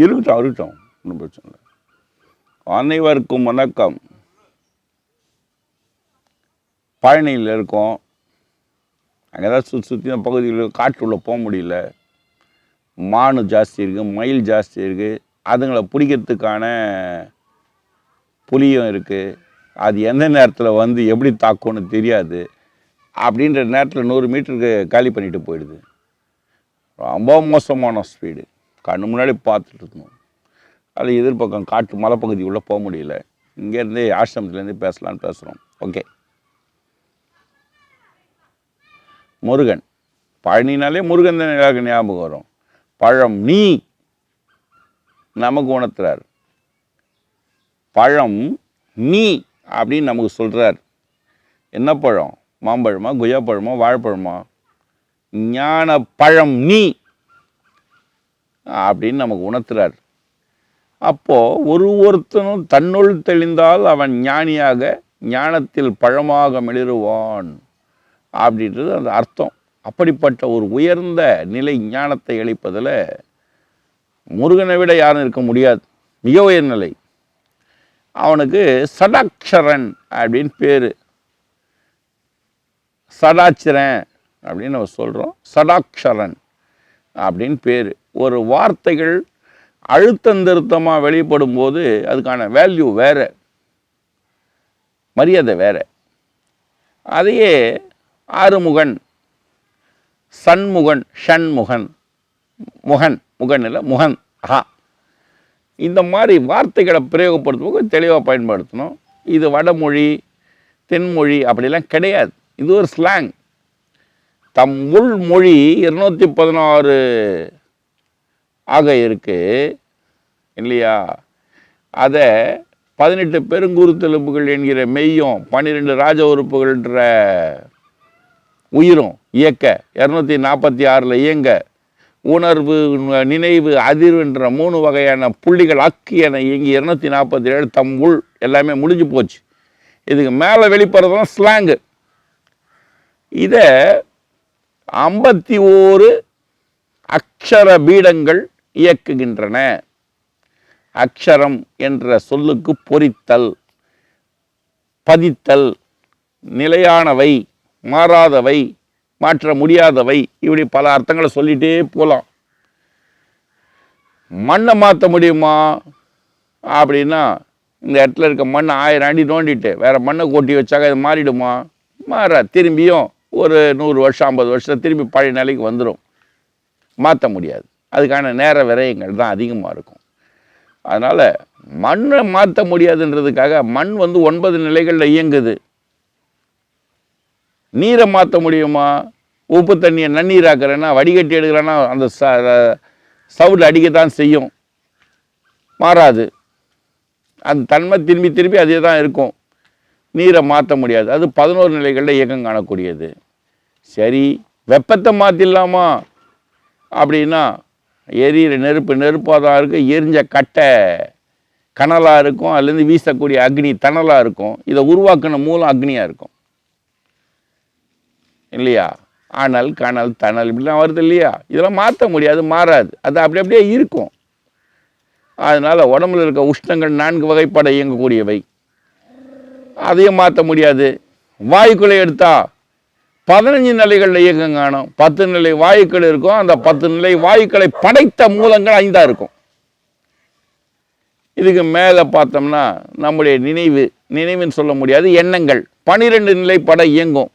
இருக்கட்டும் இருக்கட்டும் ஒன்றும் பிரச்சனை இல்லை. அனைவருக்கும் வணக்கம். பழனியில் இருக்கோம். அங்கே தான் சுற்றி சுற்றி பகுதியில் காட்டுக்குள்ளே போக முடியல. மானு ஜாஸ்தி இருக்குது மயில் ஜாஸ்தி இருக்குது அதுங்களை பிடிக்கிறதுக்கான புலியும் இருக்குது அது எந்த நேரத்தில் வந்து எப்படி தாக்கும்னு தெரியாது. அப்படின்ற நேரத்தில் நூறு மீட்டருக்கு காலி பண்ணிட்டு போயிடுது. ரொம்ப மோசமான ஸ்பீடு கண்ணு முன்னாடி பார்த்துட்டு இருக்கணும் அது எதிர்பக்கம் காட்டு மலைப்பகுதி உள்ளே போக முடியல. இங்கேருந்தே ஆசிரமத்துலேருந்து பேசலான்னு பேசுகிறோம் ஓகே. முருகன். பழனினாலே முருகன் தான் எனக்கு ஞாபகம் வரும். பழம் நீ நமக்கு உணர்த்துறார். பழம் நீ அப்படின்னு நமக்கு சொல்கிறார் என்ன பழம்? மாம்பழமா? கொய்யா பழமா? வாழைப்பழமா? ஞான பழம் நீ அப்படின்னு நமக்கு உணர்த்துறார். அப்போது ஒரு ஒருத்தனும் தன்னுள் தெளிந்தால் அவன் ஞானியாக ஞானத்தில் பழமாக மிளிருவான் அப்படின்றது அந்த அர்த்தம். அப்படிப்பட்ட ஒரு உயர்ந்த நிலை ஞானத்தை அளிப்பதில் முருகனை விட யாரும் இருக்க முடியாது. மிக உயர்நிலை அவனுக்கு சடாட்சரன் அப்படின்னு பேர். சடாட்சரன் அப்படின்னு நம்ம சொல்கிறோம் சடாட்சரன். அப்படின்னு பேர். ஒரு வார்த்தைகள் அழுத்தந்திருத்தமாக வெளிப்படும் போது அதுக்கான வேல்யூ வேறு. மரியாதை வேறு. அதையே ஆறுமுகன் சண்முகன் ஷண்முகன் முகன் முகன் இல்லை முகன் ஆஹா இந்த மாதிரி வார்த்தைகளை பிரயோகப்படுத்தும்போது தெளிவாக பயன்படுத்தணும். இது வடமொழி தென்மொழி அப்படிலாம் கிடையாது. இது ஒரு ஸ்லாங் தம் உள் மொழி இருநூற்றி பதினாறு ஆக இருக்கு இல்லையா? அதை பதினெட்டு பெருங்குருத்தெலும்புகள் என்கிற மெய்யும் பன்னிரெண்டு ராஜ உறுப்புகள்ன்ற உயிரும் இயக்க இரநூத்தி நாற்பத்தி ஆறில் இயங்க உணர்வு நினைவு அதிர்வுன்ற மூணு வகையான புள்ளிகள் அக்கு என இயங்கி இரநூத்தி நாற்பத்தி ஏழு தம் உள் எல்லாமே முடிஞ்சு போச்சு. இதுக்கு மேலே வெளிப்படுறதுலாம் ஸ்லாங்கு இதை ஐம்பத்தி ஓரு அக்ஷர பீடங்கள் இயக்குகின்றன. அக்ஷரம் என்ற சொல்லுக்கு பொறித்தல் பதித்தல் நிலையானவை மாறாதவை மாற்ற முடியாதவை இப்படி பல அர்த்தங்களை சொல்லிட்டே போகலாம் மண்ணை மாற்ற முடியுமா? அப்படின்னா இந்த இடத்துல இருக்க மண்ணை ஆயிரம் அடி நோண்டிட்டு வேற மண்ணை கொட்டி வச்சாக்க இது மாறிடுமா? மாற திரும்பியும் ஒரு நூறு வருஷம் ஐம்பது வருஷம் திரும்பி பழைய நிலைக்கு வந்துடும் மாற்ற முடியாது. அதுக்கான நேர விரயங்கள் தான் அதிகமாக இருக்கும். அதனால் மண்ணை மாற்ற முடியாதுன்றதுக்காக மண் வந்து ஒன்பது நிலைகளில் இயங்குது. நீரை மாற்ற முடியுமா? உப்பு தண்ணியை நன்னீராக்குறேன்னா வடிகட்டி எடுக்கிறேன்னா அந்த ச சவுடில் அடிக்கத்தான் செய்யும். மாறாது. அந்த தன்மை திரும்பி திரும்பி அதே தான் இருக்கும். நீரை மாற்ற முடியாது. அது பதினோரு நிலைகளில் இயக்கம் காணக்கூடியது. சரி வெப்பத்தை மாற்றிடலாமா அப்படின்னா எரியிற நெருப்பு நெருப்பாக தான் இருக்கும் எரிஞ்ச கட்டை கனலாக இருக்கும் அதுலேருந்து வீசக்கூடிய அக்னி தணலாக இருக்கும். இதை உருவாக்கின மூலம் அக்னியாக இருக்கும். இல்லையா? ஆனல் கனல் தணல் இப்படிலாம் வருது இல்லையா? இதெல்லாம் மாற்ற முடியாது மாறாது. அது அப்படி அப்படியே இருக்கும். அதனால் உடம்புல இருக்க உஷ்ணங்கள் நான்கு வகைப்பட இயங்கக்கூடியவை. அதையும் மாற்ற முடியாது. வாயுக்களை எடுத்தா பதினஞ்சு நிலைகளில் இயக்கம் காணும். பத்து நிலை வாயுக்கள் இருக்கும். அந்த பத்து நிலை வாயுக்களை படைத்த மூலங்கள் ஐந்தா இருக்கும். இதுக்கு மேலே பார்த்தோம்னா நம்முடைய நினைவு நினைவுன்னு சொல்ல முடியாது எண்ணங்கள். பனிரெண்டு நிலைப்பட இயங்கும்.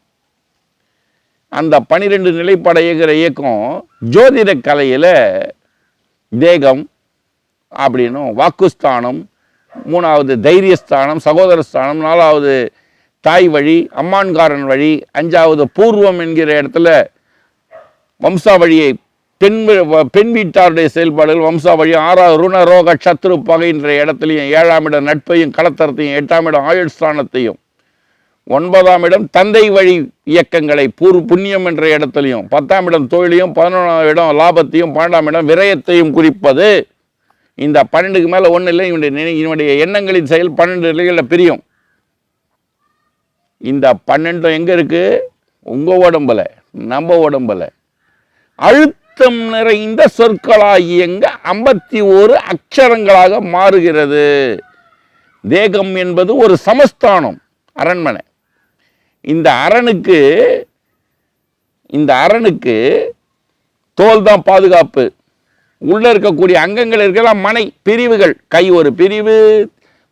அந்த பனிரெண்டு நிலைப்பட இயங்குகிற இயக்கம் ஜோதிட கலையில் தேகம் அப்படின்னும் வாக்குஸ்தானம் மூணாவது தைரியஸ்தானம் சகோதரஸ்தானம் நாலாவது தாய் வழி அம்மான்காரன் வழி அஞ்சாவது பூர்வம் என்கிற இடத்துல வம்சாவழியை பெண் பெண் வீட்டாருடைய செயல்பாடுகள் வம்சாவழி ஆறாவது ருண ரோக சத்ரு பகைன்ற இடத்துலையும் ஏழாம் இடம் நட்பையும் கலத்தரத்தையும் எட்டாம் இடம் ஆயுள் ஸ்தானத்தையும் ஒன்பதாம் இடம் தந்தை வழி இயக்கங்களை பூர் புண்ணியம் என்ற இடத்துலையும் பத்தாம் இடம் தொழிலையும் பதினொன்றாம் இடம் லாபத்தையும் பன்னெண்டாம் இடம் விரயத்தையும் குறிப்பது இந்த பன்னெண்டுக்கு மேலே ஒன்றும் இல்லை இவனுடைய நினை இவனுடைய எண்ணங்களின் செயல் பன்னெண்டு நிலைகளில் பிரியும். இந்த பன்னெண்டும் எங்கே இருக்குது உங்கள் உடம்புல நம்ம உடம்புல. அழுத்தம் நிறைந்த சொற்களாகியங்க ஐம்பத்தி ஓரு அக்ஷரங்களாக மாறுகிறது. தேகம் என்பது ஒரு சமஸ்தானம் அரண்மனை. இந்த அரணுக்கு இந்த அரணுக்கு தோல் தான் பாதுகாப்பு. உள்ளே இருக்கக்கூடிய அங்கங்கள் இருக்கலாம் மனை பிரிவுகள். கை ஒரு பிரிவு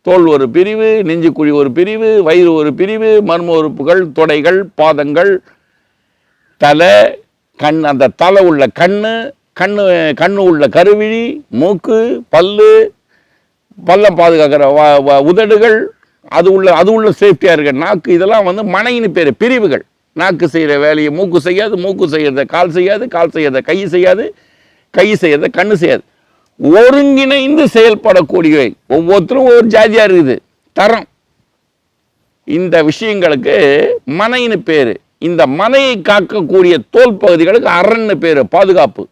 தோல் ஒரு பிரிவு நெஞ்சுக்குழி ஒரு பிரிவு வயிறு ஒரு பிரிவு மர்ம உறுப்புகள் தொடைகள் பாதங்கள் தலை கண் அந்த தலை உள்ள கண் கண்ணு கண்ணு உள்ள கருவிழி மூக்கு பல்லு பல்லம் பாதுகாக்கிற வ- வ- உதடுகள் அது உள்ள அது உள்ள சேஃப்டியாக இருக்க நாக்கு இதெல்லாம் வந்து மனைன்னு பேர் பிரிவுகள். நாக்கு செய்கிற வேலையை மூக்கு செய்யாது மூக்கு செய்கிறத கால் செய்யாது கால் செய்கிறத கை செய்யாது. கை செய்யறது கண்ணு செய்யாது ஒருங்கிணைந்து செயல்படக்கூடியவை. ஒவ்வொருத்தரும் ஒவ்வொரு ஜாதியாக இருக்குது. தரம். இந்த விஷயங்களுக்கு மனைன்னு பேர். இந்த மனையை காக்கக்கூடிய தோல் பகுதிகளுக்கு அரண்னு பேர் பாதுகாப்பு.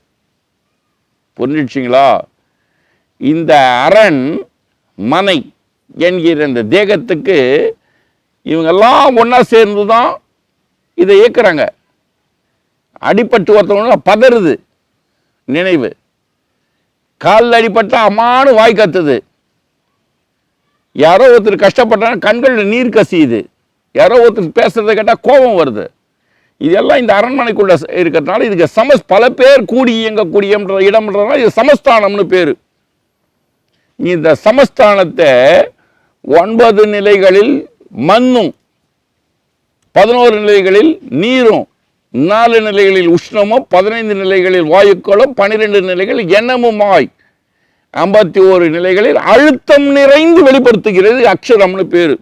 புரிஞ்சிடுச்சிங்களா? இந்த அரண் மனை என்கிற இந்த தேகத்துக்கு இவங்கெல்லாம் ஒன்றா சேர்ந்து தான் இதை இயக்குறாங்க. அடிபட்டு ஒருத்தவங்க பதறுது. நினைவு. காலில் அடிப்பட்டால் அம்மானு வாய் கத்துது. யாரோ ஒருத்தர் கஷ்டப்பட்டாங்க கண்களில் நீர் கசியுது. யாரோ ஒருத்தர் பேசுகிறத கேட்டால் கோபம் வருது. இதெல்லாம் இந்த அரண்மனைக்குள்ளே இருக்கிறதுனால இதுக்கு சமஸ் பல பேர் கூடி இயங்கக்கூடிய இடம்ன்றதுனால இது சமஸ்தானம்னு பேர். இந்த சமஸ்தானத்தை ஒன்பது நிலைகளில் மண்ணும் பதினோரு நிலைகளில் நீரும் நாலு நிலைகளில் உஷ்ணமும் பதினைந்து நிலைகளில் வாயுக்களும் பன்னிரெண்டு நிலைகளில் எண்ணமுமாய். ஐம்பத்தி ஓரு நிலைகளில் அழுத்தம் நிறைந்து வெளிப்படுத்துகிறது அக்ஷரம்னு பேரு.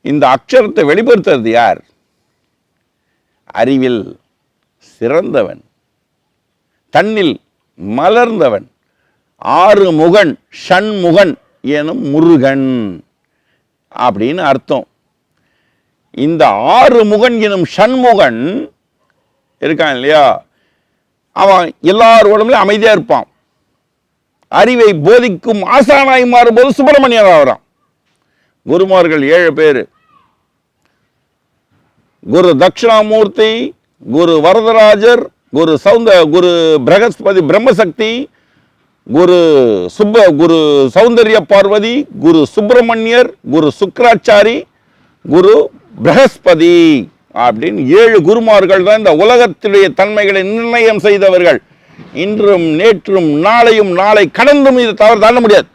இந்த அக்ஷரத்தை வெளிப்படுத்துறது யார்? அறிவில் சிறந்தவன் தன்னில் மலர்ந்தவன் ஆறு முகன் ஷண்முகன் எனும் முருகன் அப்படின்னு அர்த்தம். இந்த ஆறு முகன் எனும் சண்முகன் இருக்கான் இல்லையா? அவன் எல்லாரோடமே அமைதியாக இருப்பான். அறிவை போதிக்கும் ஆசானாய் மாறும்போது சுப்பிரமணியன் ஆகிறான் குருமார்கள் ஏழு பேர். குரு தட்சிணாமூர்த்தி குரு வரதராஜர் குரு சௌந்த குரு பிரகஸ்பதி பிரம்மசக்தி குரு சுப்ப குரு சௌந்தர்ய பார்வதி குரு சுப்பிரமணியர் குரு சுக்கராச்சாரி குரு பிரகஸ்பதி அப்படின்னு ஏழு குருமார்கள் தான் இந்த உலகத்துடைய தன்மைகளை நிர்ணயம் செய்தவர்கள். இன்றும் நேற்றும் நாளையும் நாளை கடந்தும் இது தவறு தாண்ட முடியாது.